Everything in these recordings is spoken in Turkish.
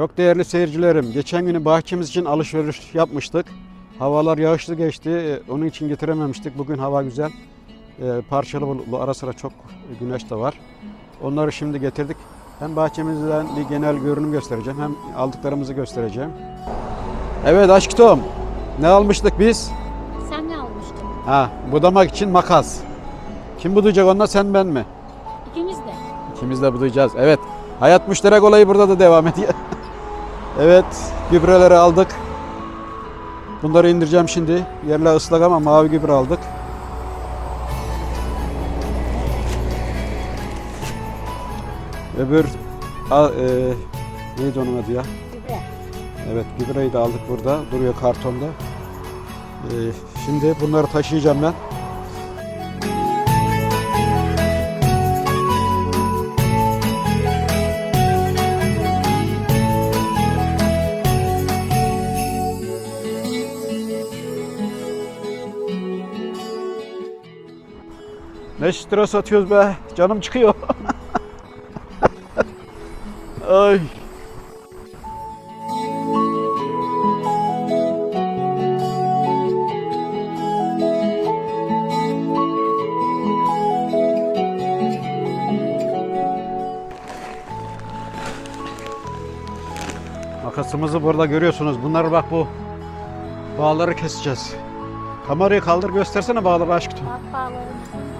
Çok değerli seyircilerim, geçen günü bahçemiz için alışveriş yapmıştık. Havalar yağışlı geçti, e, onun için getirememiştik. Bugün hava güzel, E, parçalı bulutlu, ara sıra çok güneş de var. Onları şimdi getirdik. Hem bahçemizden bir genel görünüm göstereceğim, hem aldıklarımızı göstereceğim. Evet aşk Tom, ne almıştık biz? Sen ne almıştın? Ha, budamak için makas. Kim budayacak onunla, sen ben mi? İkimiz de. İkimiz de budayacağız. Evet. Hayat müşterek olayı burada da devam ediyor. evet. Gübreleri aldık. Bunları indireceğim şimdi. Yerler ıslak ama mavi gübre aldık. Öbür a, e, neydi onun adı ya? Gübre. Evet gübreyi de aldık burada. Duruyor kartonda. E, şimdi bunları taşıyacağım ben. Ne stres atıyoruz be. Canım çıkıyor. Ay. Makasımızı burada görüyorsunuz. Bunları bak bu bağları keseceğiz. Kamerayı kaldır göstersene bağları aşk tutun. Bak bağlarımızın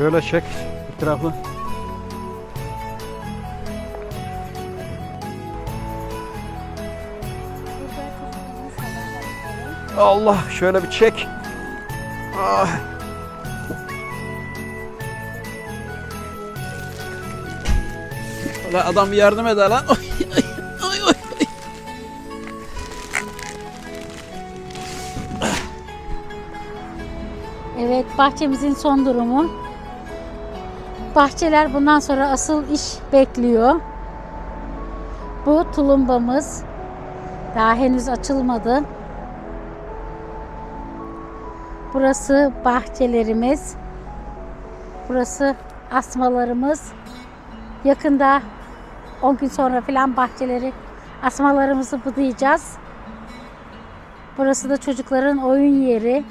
Şöyle çek etrafı. Allah şöyle bir çek. Ah. Ulan adam bir yardım eder lan. Evet bahçemizin son durumu. Bahçeler bundan sonra asıl iş bekliyor. Bu tulumbamız daha henüz açılmadı. Burası bahçelerimiz. Burası asmalarımız. Yakında 10 gün sonra falan bahçeleri asmalarımızı budayacağız. Burası da çocukların oyun yeri.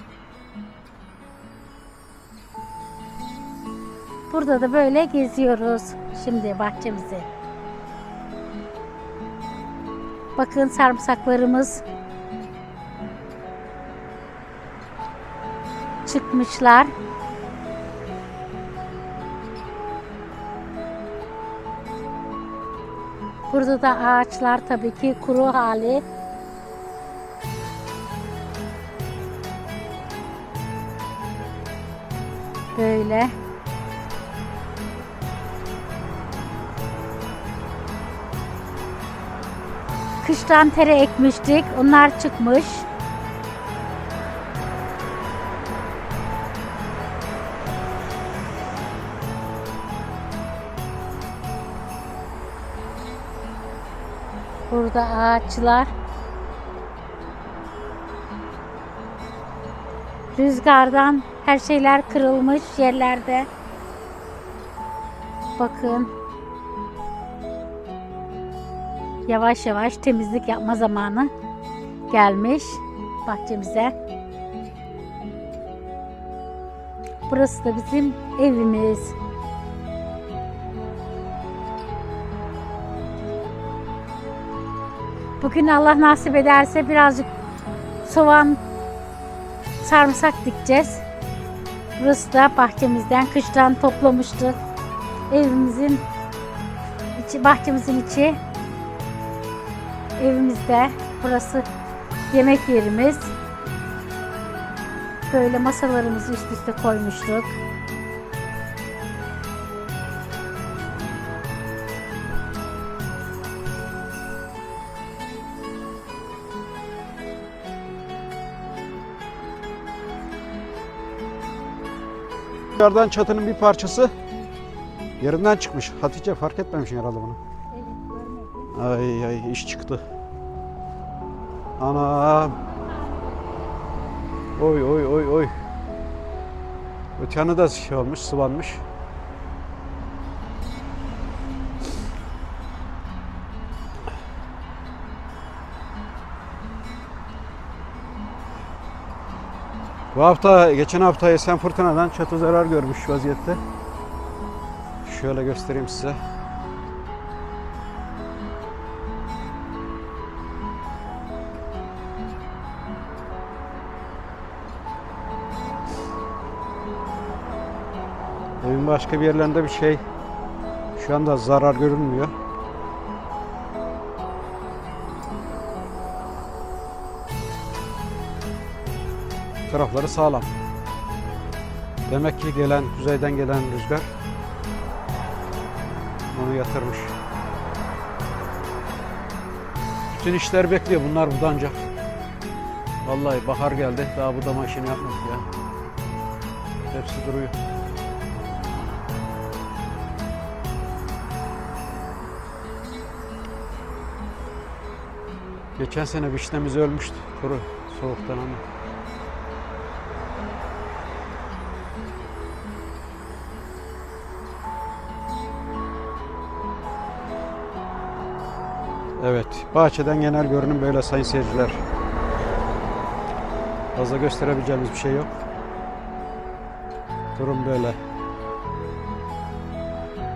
Burada da böyle geziyoruz şimdi bahçemizi. Bakın sarımsaklarımız çıkmışlar. Burada da ağaçlar tabii ki kuru hali. Böyle. Kıştan tere ekmiştik. Onlar çıkmış. Burada ağaçlar. Rüzgardan her şeyler kırılmış yerlerde. Bakın. Yavaş yavaş temizlik yapma zamanı gelmiş bahçemize. Burası da bizim evimiz. Bugün Allah nasip ederse birazcık soğan, sarımsak dikeceğiz. Burası da bahçemizden kıştan toplamıştık. Evimizin içi, bahçemizin içi. Evimizde burası yemek yerimiz. Böyle masalarımızı üst üste koymuştuk. Yukarıdan çatının bir parçası yerinden çıkmış. Hatice fark etmemişsin herhalde bunu. Ay ay iş çıktı. Anam. Oy oy oy oy. Öteni de şey olmuş, sıvanmış. Bu hafta, geçen hafta esen fırtınadan çatı zarar görmüş vaziyette. Şöyle göstereyim size. Başka bir yerlerinde bir şey şu anda zarar görünmüyor. Tarafları sağlam. Demek ki gelen kuzeyden gelen rüzgar onu yatırmış. Bütün işler bekliyor bunlar budanacak. Vallahi bahar geldi daha budama işini yapmadık ya. Hepsi duruyor. Geçen sene vişnemiz ölmüştü kuru soğuktan ama. Evet, bahçeden genel görünüm böyle sayın seyirciler. Fazla gösterebileceğimiz bir şey yok. Durum böyle.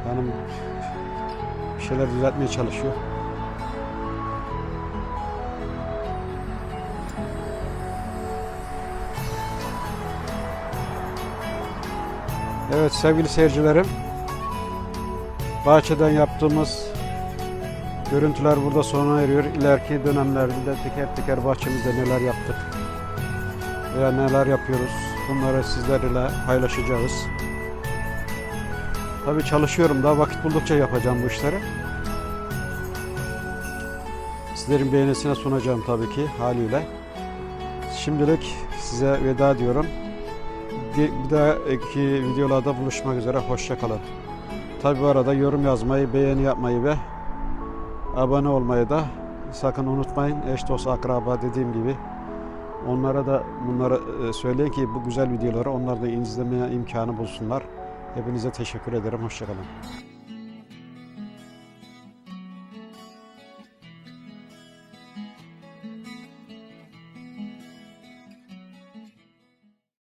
Hanım bir şeyler düzeltmeye çalışıyor. Evet sevgili seyircilerim. Bahçeden yaptığımız görüntüler burada sona eriyor. İleriki dönemlerde de teker teker bahçemizde neler yaptık veya neler yapıyoruz bunları sizlerle paylaşacağız. Tabii çalışıyorum daha vakit buldukça yapacağım bu işleri. Sizlerin beğenisine sunacağım tabii ki haliyle. Şimdilik size veda diyorum. Bir dahaki videolarda buluşmak üzere. Hoşçakalın. Tabi bu arada yorum yazmayı, beğeni yapmayı ve abone olmayı da sakın unutmayın. Eş dost akraba dediğim gibi onlara da bunları e, söyleyin ki bu güzel videoları onlar da izlemeye imkanı bulsunlar. Hepinize teşekkür ederim. Hoşçakalın.